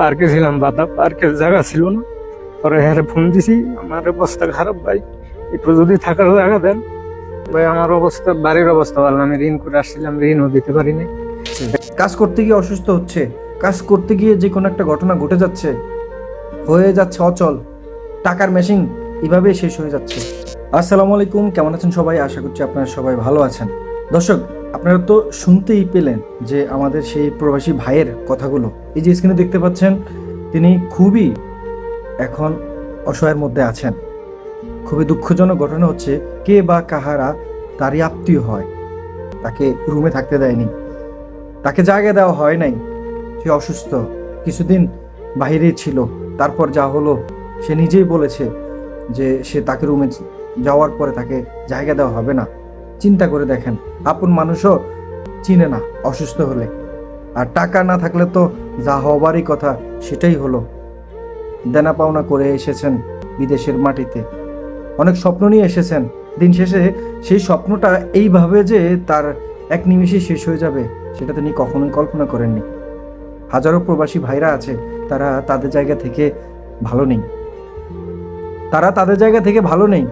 পার্কে ছিলাম বাধা পার্কের জায়গা ছিল না। পরে হ্যাঁ ফোন দিছি, আমার অবস্থা খারাপ ভাই, একটু যদি থাকার জায়গা দেন। ভাই, আমার অবস্থা, বাড়ির অবস্থা ভালো আমি ঋণ করে আসছিলাম, ঋণও দিতে পারিনি। কাজ করতে গিয়ে অসুস্থ হচ্ছে, কাজ করতে গিয়ে যে কোনো একটা ঘটনা ঘটে যাচ্ছে, হয়ে যাচ্ছে অচল, টাকার মেশিন এভাবেই শেষ হয়ে যাচ্ছে। আসসালামু আলাইকুম, কেমন আছেন সবাই? আশা করছি আপনারা সবাই ভালো আছেন। দর্শক আপনারা তো শুনতেই পেলেন যে আমাদের সেই প্রবাসী ভাইয়ের কথাগুলো। এই যে স্ক্রিনে দেখতে পাচ্ছেন, তিনি খুবই এখন অসহায়ের মধ্যে আছেন। খুবই দুঃখজনক ঘটনা হচ্ছে, কে বা কাহারা তারই আত্মীয় হয়। তাকে রুমে থাকতে দেয়নি। তাকে জায়গা দেওয়া হয় নাই। সে অসুস্থ। কিছুদিন বাইরে ছিল। তারপর যা হলো, সে নিজেই বলেছে যে সে তাকে রুমে যাওয়ার পরে তাকে জায়গা দেওয়া হবে না। চিন্তা করে দেখেন, আপন মানুষও চিনে না অসুস্থ হলে। আর টাকা না থাকলে তো যা হবারই কথা, সেটাই হলো। দেনা পাওনা করে এসেছেন বিদেশের মাটিতে। অনেক স্বপ্ন নিয়ে এসেছেন। দিন শেষে সেই স্বপ্নটা এইভাবে যে তার এক নিমিষে শেষ হয়ে যাবে, সেটা তিনি কখনোই কল্পনা করেননি। হাজারো প্রবাসী ভাইরা আছে, তারা তাদের জায়গা থেকে ভালো নেই। তারা তাদের জায়গা থেকে ভালো নেই।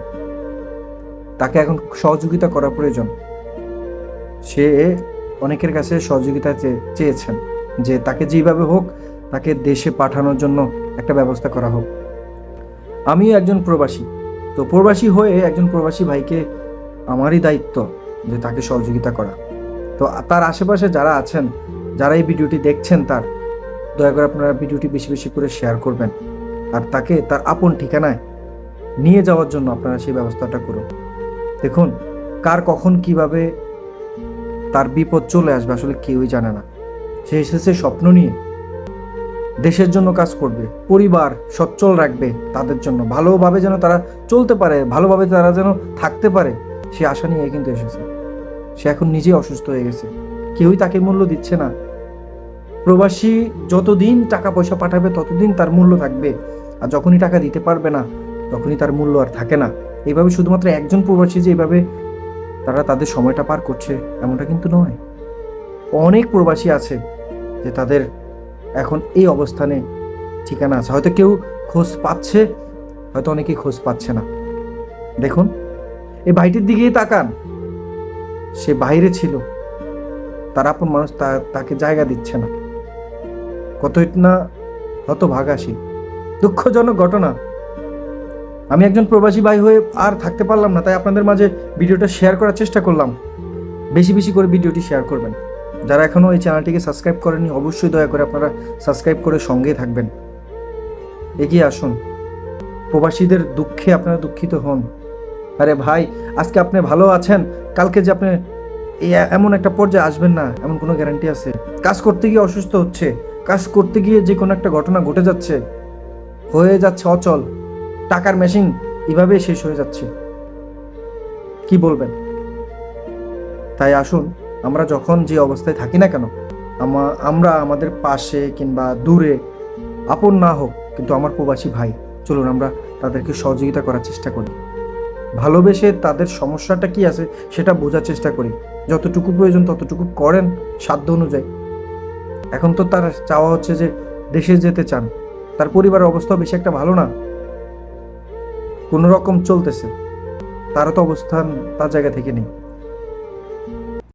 তাকে এখন সহযোগিতা করা প্রয়োজন। সে অনেকের কাছে সহযোগিতা চেয়েছেন যে তাকে যেভাবে হোক তাকে দেশে পাঠানোর জন্য একটা ব্যবস্থা করা হোক। আমিও একজন প্রবাসী, তো প্রবাসী হয়ে একজন প্রবাসী ভাইকে আমারই দায়িত্ব যে তাকে সহযোগিতা করা। তো তার আশেপাশে যারা আছেন, যারা এই ভিডিওটি দেখছেন তার, দয়া করে আপনারা ভিডিওটি বেশি বেশি করে শেয়ার করবেন। আর তাকে তার আপন ঠিকানায় নিয়ে যাওয়ার জন্য আপনারা সেই ব্যবস্থাটা করুন। দেখুন, কার কখন কীভাবে তার বিপদ চলে আসবে আসলে কেউই জানে না। সে এসেছে স্বপ্ন নিয়ে। দেশের জন্য কাজ করবে, পরিবার সচ্ছল রাখবে তাদের জন্য, ভালোভাবে যেন তারা চলতে পারে, ভালোভাবে তারা যেন থাকতে পারে, সে আশা নিয়ে কিন্তু এসেছে। সে এখন নিজেই অসুস্থ হয়ে গেছে। কেউই তাকে মূল্য দিচ্ছে না। প্রবাসী যতদিন টাকা পয়সা পাঠাবে, ততদিন তার মূল্য থাকবে। আর যখনই টাকা দিতে পারবে না, তখনই তার মূল্য আর থাকে না। এইভাবে শুধুমাত্র একজন প্রবাসী যে এইভাবে তারা তাদের সময়টা পার করছে, এমনটা কিন্তু নয়। অনেক প্রবাসী আছে যে তাদের এখন এই অবস্থানে ঠিকানা আছে। হয়তো কেউ খোঁজ পাচ্ছে, হয়তো অনেকেই খোঁজ পাচ্ছে না। দেখুন, এই ভাইটির দিকেই তাকান। সে বাইরে ছিল। তার আপন মানুষ তাকে জায়গা দিচ্ছে না। কতই না হত ভাগাসী দুঃখজনক ঘটনা। আমি একজন প্রবাসী ভাই হয়ে আর থাকতে পারলাম না, তাই আপনাদের মাঝে ভিডিওটা শেয়ার করার চেষ্টা করলাম। বেশি বেশি করে ভিডিওটি শেয়ার করবেন। যারা এখনও এই চ্যানেলটিকে সাবস্ক্রাইব করেনি অবশ্যই দয়া করে আপনারা সাবস্ক্রাইব করে সঙ্গেই থাকবেন। এগিয়ে আসুন। প্রবাসীদের দুঃখে আপনারা দুঃখিত হন। আরে ভাই, আজকে আপনি ভালো আছেন? কালকে যে আপনি এমন একটা পর্যায়ে আসবেন না, এমন কোনো গ্যারান্টি আছে? কাজ করতে গিয়ে অসুস্থ হচ্ছে। কাজ করতে গিয়ে যে কোনো একটা ঘটনা ঘটে যাচ্ছে। হয়ে যাচ্ছে অচল। টাকার মেশিন এভাবেই শেষ হয়ে যাচ্ছে। কি বলবেন? তাই আসুন, আমরা যখন যে অবস্থায় থাকি না কেন, আমা- আমরা আমাদের পাশে কিংবা দূরে, আপন না হোক, কিন্তু আমার প্রবাসী ভাই, চলুন আমরা তাদেরকে সহযোগিতা করার চেষ্টা করি। ভালোবেসে তাদের সমস্যাটা কি আছে, সেটা বোঝার চেষ্টা করি। যতটুকু প্রয়োজন ততটুকু করেন, সাধ্য অনুযায়ী। এখন তো তার চাওয়া হচ্ছে যে দেশে যেতে চান। তার পরিবারের অবস্থাও বেশি একটা ভালো না। কোনো রকম চলতেছে। তারও তো অবস্থান তার জায়গা থেকে নেই।